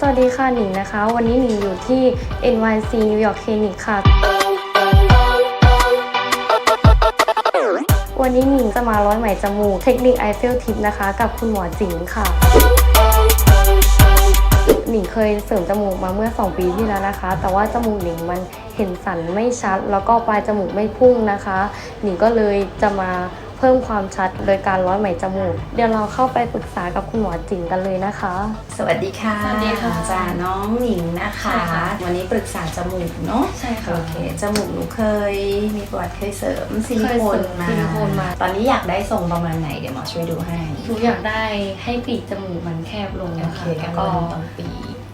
สวัสดีค่ะหนิงนะคะ วันนี้หนิงอยู่ที่ NYC New York Clinic ค่ะ วันนี้หนิงจะมาร้อยไหมจมูกเทคนิคไอเฟลทิปนะคะ กับคุณหมอจิงค่ะหนิงเคยเสริมจมูกมาเมื่อ 2 ปีที่แล้วนะคะ แต่ว่าจมูกหนิงมันเห็นสันไม่ชัด แล้วก็ปลายจมูกไม่พุ่งนะคะ หนิงก็เลยจะมา พิ่มความชัดโดยการร้อยไหมจมูก เดี๋ยวเราเข้าไปปรึกษากับคุณหมอจิงกันเลยนะคะ สวัสดีค่ะสวัสดีค่ะจ้าน้องหนิงนะคะ ใช่ค่ะ วันนี้ปรึกษาจมูกเนาะใช่ค่ะ โอเคจมูกหนูเคยมีประวัติเคยเสริมซิลิโคนเคยเสริมมาซิลิโคนมา ตอนนี้อยากได้ทรงประมาณไหนเดี๋ยวหมอช่วยดูให้หนูอยากได้ให้ปีกจมูกมันแคบลงโอนะเคคะแล้แล้ววก็ก็ตรงปี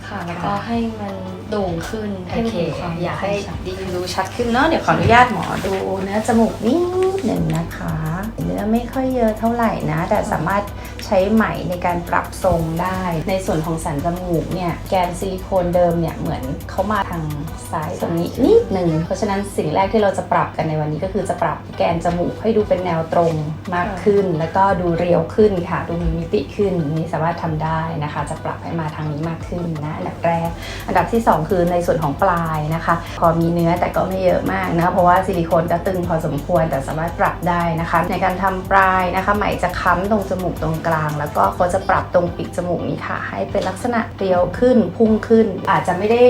ค่ะ แล้วก็ให้มันโด่งขึ้นให้โอมันเคมีความอยากให้ชัด ดีดูชัดขึ้นเนาะเดี๋ยวขออนุญาตหมอดูเนื้อจมูกนิดหนึ่งนะคะเนื้อไม่ค่อยเยอะเท่าไหร่นะ แต่สามารถ ใช้ไหมในการปรับทรงได้ ในส่วนของสันจมูกเนี่ยแกนซิลิโคนเดิมเนี่ยเหมือนเขามาทางซ้ายตรงนี้นิดหนึ่งเพราะฉะนั้นสิ่งแรกที่เราจะปรับกันในวันนี้ก็คือจะปรับแกนจมูกให้ดูเป็นแนวตรงมากขึ้น แล้วก็ดูเรียวขึ้นค่ะ ดูมีมิติขึ้นนี่สามารถทำได้นะคะ จะปรับให้มาทางนี้มากขึ้นนะอันดับแรก อันดับที่ 2 คือในส่วนของปลายนะคะ พอมีเนื้อแต่ก็ไม่เยอะมากนะเพราะว่าซิลิโคนก็ตึงพอสมควรแต่สามารถปรับได้นะคะ ในการทำปลายนะคะไหมจะค้ำตรงจมูกตรงกลางแล้วก็เขาจะปรับตรงปีกจมูกนี้ค่ะ ให้เป็นลักษณะเรียวขึ้นพุ่งขึ้น อาจจะไม่ได้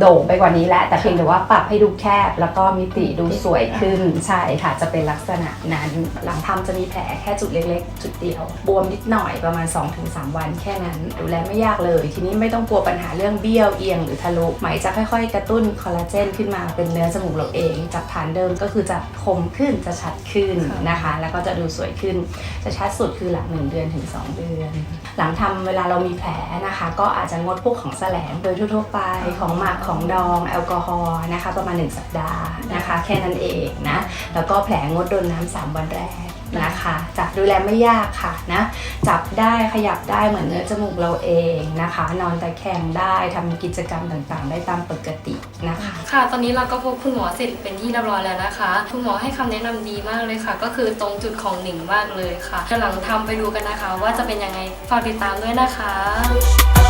โด่งไปกว่านี้แล้ว แต่เพียงแต่ว่าปรับให้ดูแคบ แล้วก็มิติดูสวยขึ้นใช่ค่ะ จะเป็นลักษณะนั้น หลังทำจะมีแผลแค่จุดเล็กๆ จุดเดียว บวมนิดหน่อยประมาณ 2-3 วันแค่นั้น ดูแลไม่ยากเลย ทีนี้ไม่ต้องกลัวปัญหาเรื่องเบี้ยวเอียงหรือทะลุไหมจะค่อยๆ กระตุ้นคอลลาเจนขึ้นมาเป็นเนื้อจมูกเราเอง จากฐานเดิมก็คือจะคมขึ้นจะชัดขึ้นนะคะ แล้วก็จะดูสวยขึ้นจะชัดสุดคือหลัง 1 เดือนถึง 2 เดือน หลังทำเวลาเรามีแผลนะคะ ก็อาจจะงดพวกของแสลงโดยทั่วๆไปของหมักของดองแอลกอฮอล์นะคะ ประมาณ 1 สัปดาห์นะคะ แค่นั้นเองนะ แล้วก็แผลงดโดนน้ำสามวันแรกนะคะจับดูแลไม่ยากค่ะนะ จับได้ขยับได้เหมือนเนื้อจมูกเราเองนะคะ นอนตะแคงได้ทำกิจกรรมต่างๆ ได้ตามปกตินะคะ ค่ะ ตอนนี้เราก็พบคุณหมอเสร็จเป็นที่เรียบร้อยแล้วนะคะ คุณหมอให้คำแนะนำดีมากเลยค่ะ ก็คือตรงจุดของหนิงมากเลยค่ะกำลังทำไปดูกันนะคะ ว่าจะเป็นยังไงฝากติดตามด้วยนะคะ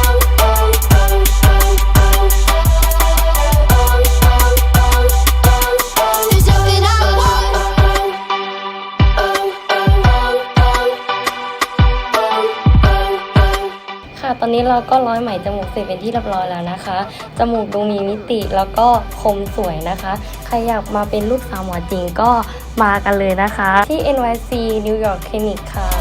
ค่ะ ตอนนี้เราก็ร้อยไหมจมูกเสร็จเป็นที่เรียบร้อยแล้วนะคะ จมูกดูมีมิติแล้วก็คมสวยนะคะ ใครอยากมาเป็นลูกสาวหมอจริงก็มากันเลยนะคะ ที่ NYC New York Clinic ค่ะ